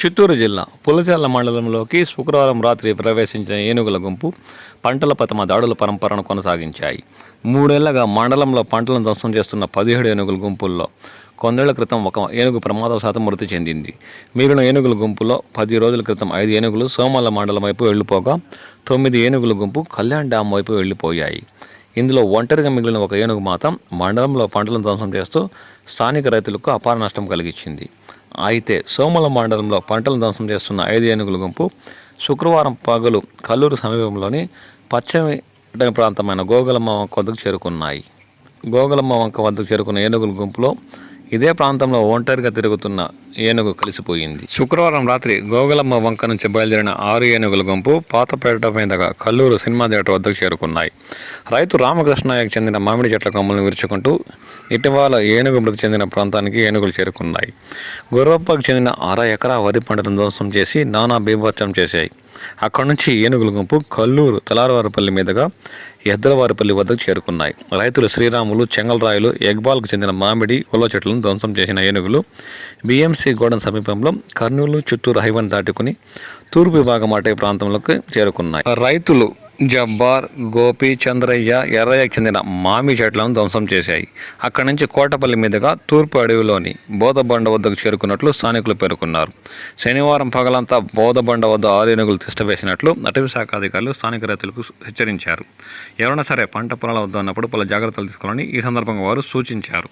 చిత్తూరు జిల్లా పులచాల మండలంలోకి శుక్రవారం రాత్రి ప్రవేశించిన ఏనుగుల గుంపు పంటలపై తమ దాడుల పరంపరను కొనసాగించాయి. మూడేళ్ళగా మండలంలో పంటలను ధ్వంసం చేస్తున్న పదిహేడు ఏనుగుల గుంపుల్లో కొందేళ్ళ క్రితం ఒక ఏనుగు ప్రమాదవశాతం మృతి చెందింది. మిగిలిన ఏనుగుల గుంపులో పది రోజుల క్రితం ఐదు ఏనుగులు సోమాల మండలం వైపు వెళ్ళిపోగా తొమ్మిది ఏనుగుల గుంపు కళ్యాణ్ డ్యామ్ వైపు వెళ్ళిపోయాయి. ఇందులో ఒంటరిగా మిగిలిన ఒక ఏనుగు మాత్రం మండలంలో పంటలను ధ్వంసం చేస్తూ స్థానిక రైతులకు అపార నష్టం కలిగించింది. అయితే సోమల మండలంలో పంటలు ధ్వంసం చేస్తున్న ఐదు ఏనుగుల గుంపు శుక్రవారం పగలు కల్లూరు సమీపంలోని పశ్చిమ ప్రాంతమైన గోగులమ్మ వంక వద్దకు చేరుకున్నాయి. గోగులమ్మ వంక వద్దకు చేరుకున్న ఏనుగుల గుంపులో ఇదే ప్రాంతంలో ఒంటరిగా తిరుగుతున్న ఏనుగు కలిసిపోయింది. శుక్రవారం రాత్రి గోగులమ్మ వంక నుంచి బయలుదేరిన ఆరు ఏనుగుల గుంపు పాతపేట మీదగా కల్లూరు సినిమా థియేటర్ వద్దకు చేరుకున్నాయి. రైతు రామకృష్ణయ్యకు చెందిన మామిడి చెట్ల కొమ్మలను విరుచుకుంటూ ఇటీవల ఏనుగు మృతి చెందిన ప్రాంతానికి ఏనుగులు చేరుకున్నాయి. గుర్రప్పకు చెందిన అర ఎకరా వరి పంటను ధ్వంసం చేసి నానా బీభత్సం చేశాయి. అక్కడి నుంచి ఏనుగుల గుంపు కల్లూరు తలారవారిపల్లి మీదుగా ఎద్దలవారిపల్లి వద్దకు చేరుకున్నాయి. రైతులు శ్రీరాములు చెంగల్రాయులు ఎగ్బాల్కు చెందిన మామిడి ఉల్ల చెట్లను ధ్వంసం చేసిన ఏనుగులు బీఎంసీ గోడన్ సమీపంలో కర్నూలు చిత్తూరు హైవన్ దాటుకుని తూర్పు విభాగం అటే ప్రాంతంలోకి చేరుకున్నాయి. రైతులు జబ్బార్ గోపి చంద్రయ్య ఎర్రయ్యకు చెందిన మామి చెట్లను ధ్వంసం చేశాయి. అక్కడి నుంచి కోటపల్లి మీదుగా తూర్పు అడవిలోని బోధబండ వద్దకు చేరుకున్నట్లు స్థానికులు పేర్కొన్నారు. శనివారం పగలంతా బోధబండ వద్ద ఆరేనుగులు తిష్టవేసినట్లు అటవీ శాఖ అధికారులు స్థానిక రైతులకు హెచ్చరించారు. ఎవరైనా సరే పంట పొలాల వద్ద ఉన్నప్పుడు పలు జాగ్రత్తలు తీసుకోవాలని ఈ సందర్భంగా వారు సూచించారు.